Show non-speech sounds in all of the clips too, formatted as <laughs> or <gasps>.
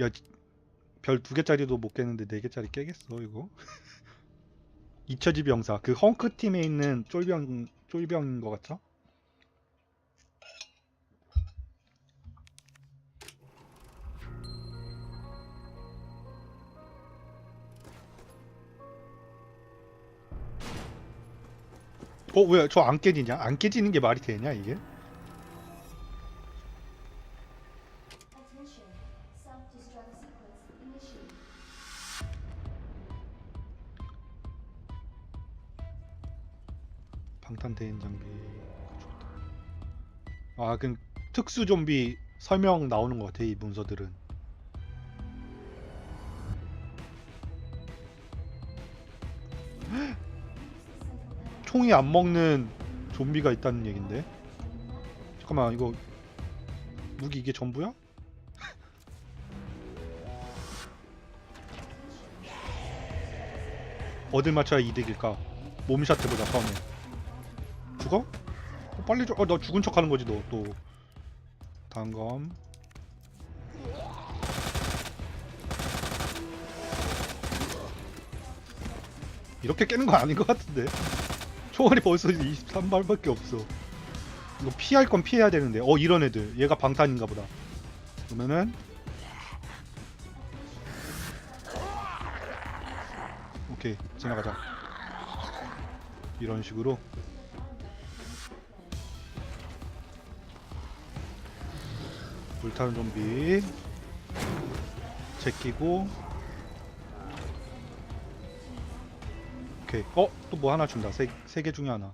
야 별 두 개짜리도 못 깨는데 네 개짜리 깨겠어 이거 <laughs> 잊혀지 병사 그 헝크 팀에 있는 쫄병 쫄병인 것 같죠? 어 왜 저 안 깨지냐? 안 깨지는 게 말이 되냐 이게? 방탄 대인 장비 좋다. 아, 그 특수 좀비 설명 나오는 것 같아 이 문서들은. <gasps> 총이 안 먹는 좀비가 있다는 얘긴데. 잠깐만 이거 무기 이게 전부야? <laughs> 어딜 맞춰야 이득일까? 몸샷 해보자 처음에. 죽어? 어, 빨리 죽. 어, 너 죽은 척 하는 거지 너 또. 단검. 이렇게 깨는 거 아닌 것 같은데. 총알이 벌써 23발밖에 없어. 이거 피할 건 피해야 되는데. 어 이런 애들. 얘가 방탄인가 보다. 그러면은 오케이 지나가자. 이런 식으로 불타는 좀비 제끼고 오케이 어? 또 뭐 하나 준다 세개 중에 하나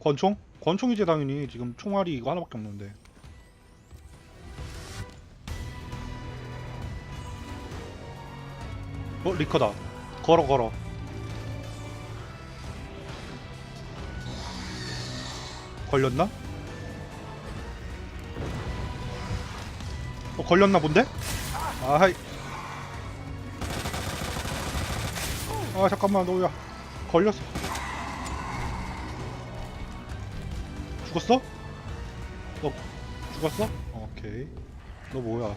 권총? 권총이지 당연히 지금 총알이 이거 하나밖에 없는데 어? 리커다 걸어 걸어 걸렸나? 어 걸렸나 본데? 아하이 아 잠깐만 너야 걸렸어 죽었어? 너 죽었어? 어, 오케이 너 뭐야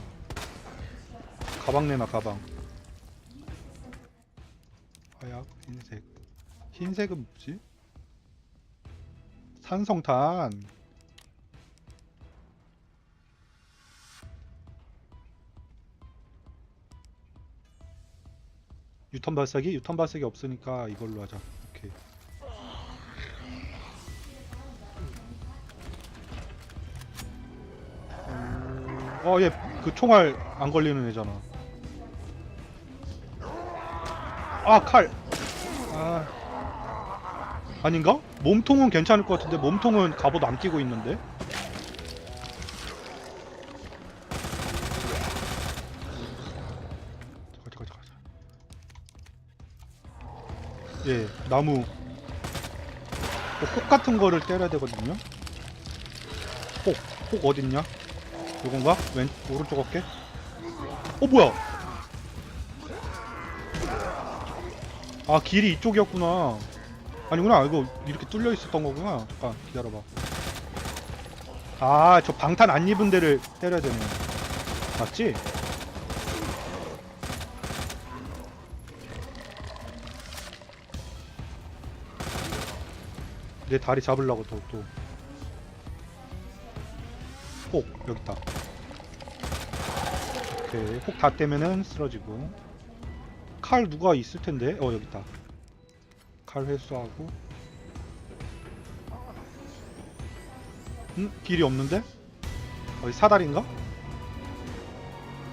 가방 내놔 가방 하얗 흰색 흰색은 뭐지? 산성탄 유턴 발사기? 유턴 발사기 없으니까 이걸로 하자. 오케이. 어, 얘 그 총알 안 걸리는 애잖아. 아, 칼. 아. 아닌가? 몸통은 괜찮을 것 같은데 몸통은 갑옷 안 끼고 있는데. 예, 나무 어, 폭 같은 거를 때려야 되거든요. 폭, 폭 어딨냐? 요건가? 왼 오른쪽 어깨? 어 뭐야? 아 길이 이쪽이었구나. 아니구나 이거 이렇게 뚫려 있었던 거구나. 잠깐 기다려봐. 아 저 방탄 안 입은 데를 때려야 되네. 맞지? 내 다리 잡으려고 또 또. 폭 여기 있다. 오케이 폭다 떼면은 쓰러지고. 칼 누가 있을 텐데? 어 여기 있다. 칼 회수하고. 응? 길이 없는데? 어디 사다리인가?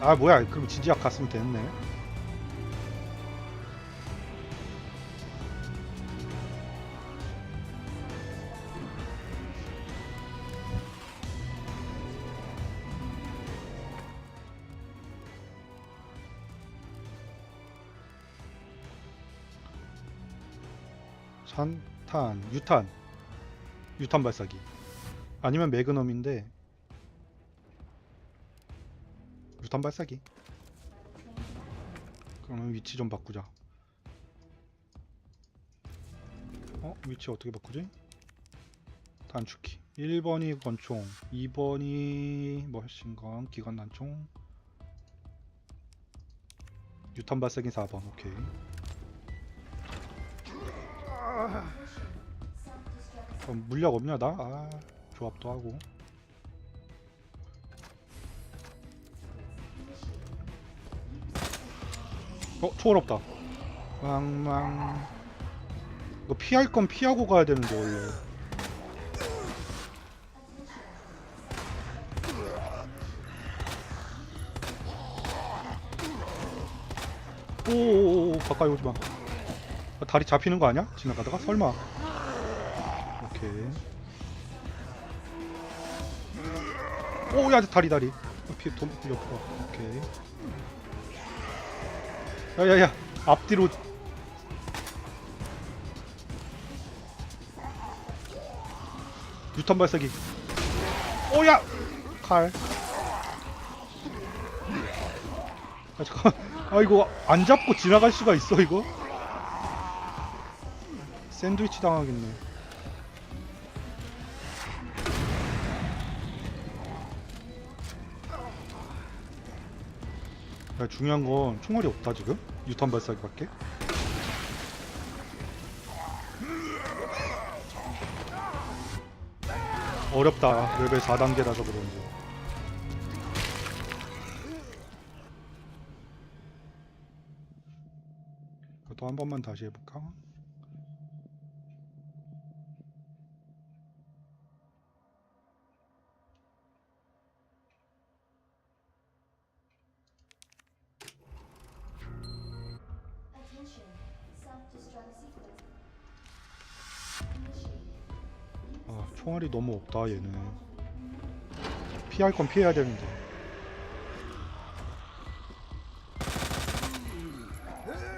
아 뭐야 그럼 진지학 갔으면 됐네. 산탄, 유탄, 유탄 발사기. 아니면 매그넘인데 유탄 발사기. 그러면 위치 좀 바꾸자. 어? 위치 어떻게 바꾸지? 단축키. 1번이 권총 2번이 머신건 기관 단총 유탄 발사기 4번 오케이 Self-destruct 그럼 물약 없냐 나? 아 조합도 하고. 어 초월 없다. 망망 이거 피할 건 피하고 가야 되는데 원래. 오오오 가까이 오지 마 다리 잡히는 거 아니야? 지나가다가? 설마. 오케이. 오야 다리 다리. 어, 피 돈, 옆으로 오케이. 야야야. 앞뒤로. 유탄 발사기. 오야! 칼. 아, 잠깐 아 이거 안 잡고 지나갈 수가 있어 이거 샌드위치 당하겠네. 야, 중요한 건 총알이 없다 지금? 유탄 발사기밖에? 어렵다. 레벨 4단계라서 그런지. 또한 번만 다시 해볼까? 총알이 너무 없다 얘는. 피할 건 피해야 되는데.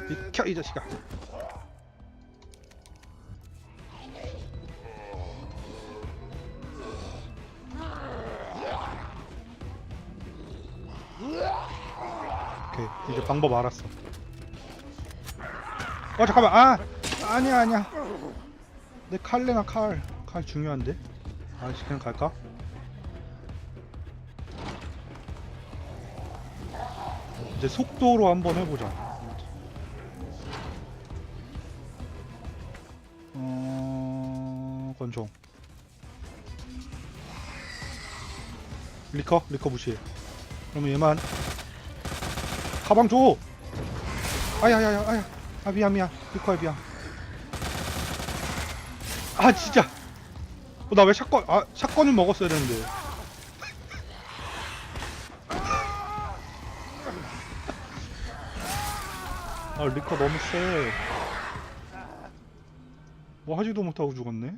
비켜 이 자식아. 오케이 이제 방법 알았어. 어 잠깐만. 아! 아니야 아니야. 내 칼레나 칼. 칼 중요한데? 아씨 그냥 갈까? 이제 속도로 한번 해보자. 어... 권총. 리커? 리커 무시해. 그러면 얘만 가방 줘! 아야야야 아야 아 미안 미안 리커야 미안 아 진짜 어, 나 왜 샷건 아 샷건을 먹었어야 되는데 아 리커 너무 세. 뭐 하지도 못하고 죽었네.